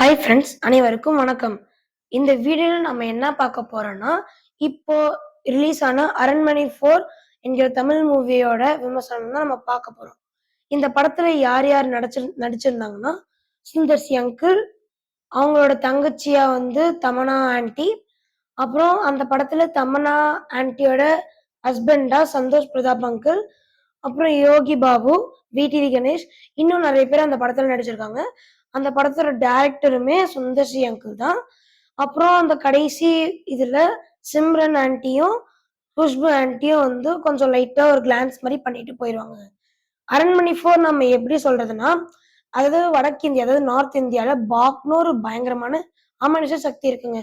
Hi friends அனைவருக்கும் வணக்கம். இந்த வீடியோவில் நம்ம என்ன பார்க்க போறோம்னா இப்போ ரிலீஸ் ஆன அரண்மனை ஃபோர் என்கிற தமிழ் மூவியோட விமர்சனம் தான் நம்ம பார்க்க போறோம். இந்த படத்துல யார் யார் நடிச்சு நடிச்சிருந்தாங்கன்னா சுந்தர் சி அங்கிள் அவங்களோட தங்கச்சியா வந்து தமனா ஆன்ட்டி அப்புறம் அந்த படத்துல தமனா ஆன்ட்டியோட ஹஸ்பண்டா சந்தோஷ் பிரதாப் அங்கிள் அப்புறம் யோகி பாபு விடிவி கணேஷ் இன்னும் நிறைய பேர் அந்த படத்துல நடிச்சிருக்காங்க. அந்த படத்தோட டேரக்டருமே சுந்தர்சி அங்கிள் தான். அப்புறம் அந்த கடைசி இதுல சிம்ரன் ஆன்ட்டியும் குஷ்பு ஆண்டியும் வந்து கொஞ்சம் லைட்டா ஒரு கிளான்ஸ் மாதிரி பண்ணிட்டு போயிடுவாங்க அரண்மனை ஃபோர் நம்ம எப்படி சொல்றதுன்னா அதாவது வடக்கு இந்தியா அதாவது நார்த் இந்தியால பாக்னு ஒரு பயங்கரமான அமனுஷ சக்தி இருக்குங்க.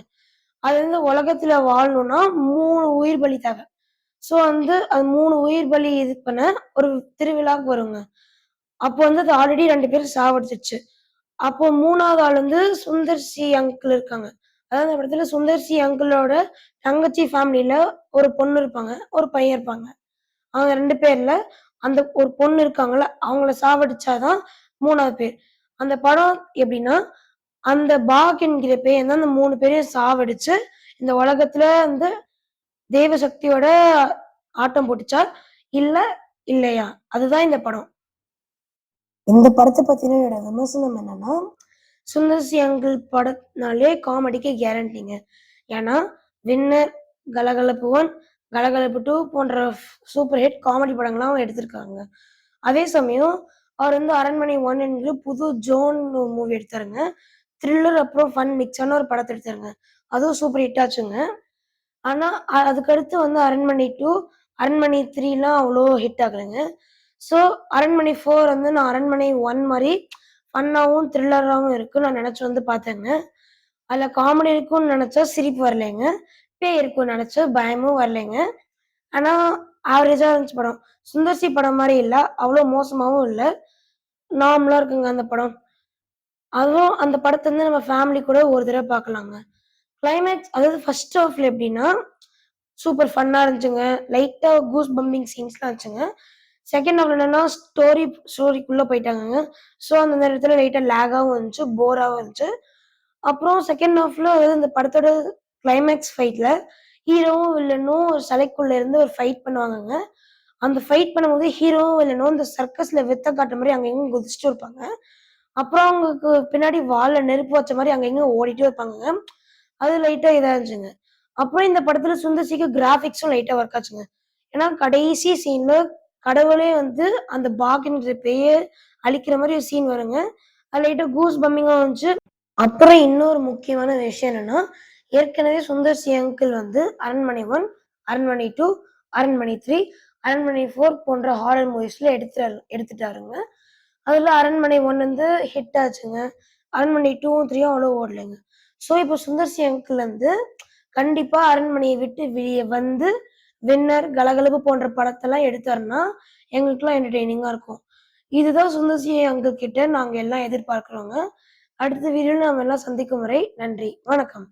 அது வந்து உலகத்துல வாழணும்னா மூணு உயிர் பலி தேவை. ஸோ வந்து அது மூணு உயிர் பலி இது பண்ண ஒரு திருவிழாவுக்கு வருங்க. அப்போ வந்து அது ஆல்ரெடி ரெண்டு பேரும் சாவடிச்சிச்சு அப்போ மூணாவது ஆள் வந்து சுந்தர் சி அங்கிள் இருக்காங்க. அதாவது அந்த படத்துல சுந்தர் சி அங்கிளோட தங்கச்சி ஃபேமிலியில ஒரு பொண்ணு இருப்பாங்க ஒரு பையன் இருப்பாங்க. அவங்க ரெண்டு பேர்ல அந்த ஒரு பொண்ணு இருக்காங்கல்ல அவங்கள சாவடிச்சாதான் மூணாவது பேர். அந்த படம் எப்படின்னா அந்த பாக் என்கிற பேர் தான் அந்த மூணு பேரையும் சாவடிச்சு இந்த உலகத்துல வந்து தெய்வ சக்தியோட ஆட்டம் போட்டுச்சா இல்ல இல்லையா? அதுதான் இந்த படம். இந்த படத்தை பத்தின என்னோட விமர்சனம் என்னன்னா சுந்தர் சி அங்கிள் படத்தினாலே காமெடிக்கு கேரண்டிங்க ஏன்னா வின்னர் கலகலப்பு ஒன் கலகலப்பு டூ போன்ற சூப்பர் ஹிட் காமெடி படங்கள்லாம் எடுத்திருக்காங்க. அதே சமயம் அவர் வந்து அரண்மனை ஒன் என்கிற புது ஜோன் மூவி எடுத்தாருங்க. த்ரில்லர் அப்புறம் ஃபன் மிக்ஸான ஒரு படத்தை எடுத்தாருங்க. அதுவும் சூப்பர் ஹிட் ஆச்சுங்க. ஆனால் அதுக்கடுத்து வந்து அரண்மனை டூ அரண்மனை த்ரீலாம் அவ்வளோ ஹிட் ஆகலைங்க. ஸோ அரண்மனை ஃபோர் வந்து நான் அரண்மனை ஒன் மாதிரி ஃபன்னாகவும் த்ரில்லராகவும் இருக்கும் நான் நினச்சி வந்து பார்த்தேங்க. அதில் காமெடி இருக்கும்னு நினச்சா சிரிப்பு வரலைங்க. பேய் இருக்கும்னு நினச்சா பயமும் வரலைங்க. ஆனால் ஆவரேஜாக இருந்துச்சு படம். சுந்தர்சி படம் மாதிரி இல்லை அவ்வளோ மோசமாகவும் இல்லை. நார்மலாக இருக்குங்க அந்த படம். அதுவும் அந்த படத்தை வந்து நம்ம ஃபேமிலி கூட ஒரு தடவை பார்க்கலாங்க. கிளைமேக்ஸ் அதாவது ஃபர்ஸ்ட் ஆஃப்ல எப்படின்னா சூப்பர் ஃபன்னாக இருந்துச்சுங்க. லைட்டாக கூஸ் பம்பிங் சீன்ஸ்லாம் இருந்துச்சுங்க செகண்ட் அவள் என்னன்னா ஸ்டோரி ஸ்டோரிக்குள்ள போயிட்டாங்க ஸோ அந்த நேரத்தில் லைட்டாக லேகாகவும் இருந்துச்சு போராகவும் இருந்துச்சு அப்புறம் செகண்ட் ஹாஃப்ல இந்த படத்தோட கிளைமேக்ஸ் ஃபைட்ல ஹீரோவும் வில்லனும் ஒரு சிலைக்குள்ள இருந்து ஒரு ஃபைட் பண்ணுவாங்கங்க. அந்த ஃபைட் பண்ணும்போது ஹீரோவும் வில்லனும் இந்த சர்க்கஸ்ல வித்த காட்டுற மாதிரி அங்கெங்கும் குதிச்சுட்டு இருப்பாங்க. அப்புறம் அவங்களுக்கு பின்னாடி வால்ல நெருப்பு வச்ச மாதிரி அங்கெங்கும் எங்க ஓடிட்டே இருப்பாங்க அது லைட்டா இதாக இருந்துச்சுங்க. அப்புறம் இந்த படத்துல சுந்தர்சிக்கு கிராஃபிக்ஸும் லைட்டா ஒர்க் ஆச்சுங்க. ஏன்னா கடைசி சீன்ல கடவுளே வந்து அந்த பாக்கின்ற பெயர் அழிக்கிற மாதிரி ஒரு சீன் வருங்க. அது லைட்டாக கூஸ் பம்மிங்காக வந்துச்சு. அப்புறம் இன்னொரு முக்கியமான விஷயம் என்னன்னா ஏற்கனவே சுந்தர் சி அங்கிள் வந்து அரண்மனை ஒன் அரண்மனை டூ அரண்மனை த்ரீ அரண்மனை ஃபோர் போன்ற ஹாரர் மூவிஸ்ல எடுத்துட்டாரு எடுத்துட்டாருங்க. அதில் அரண்மனை ஒன் வந்து ஹிட் ஆச்சுங்க. அரண்மனை டூவும் த்ரீயும் அவ்வளோ ஓடலைங்க. ஸோ இப்போ சுந்தர் சி அங்கிள் வந்து கண்டிப்பாக அரண்மனையை விட்டு வெளியே வந்து வின்னர் கலகலப்பு போன்ற படத்தெல்லாம் எடுத்தாருன்னா எங்களுக்குலாம் என்டர்டெய்னிங்காக இருக்கும். இதுதான் சுந்தர்சி அங்கிள் கிட்ட நாங்கள் எல்லாம் எதிர்பார்க்குறோங்க. அடுத்த வீடியோவில் நம்ம எல்லாம் சந்திக்கும் வரை நன்றி. வணக்கம்.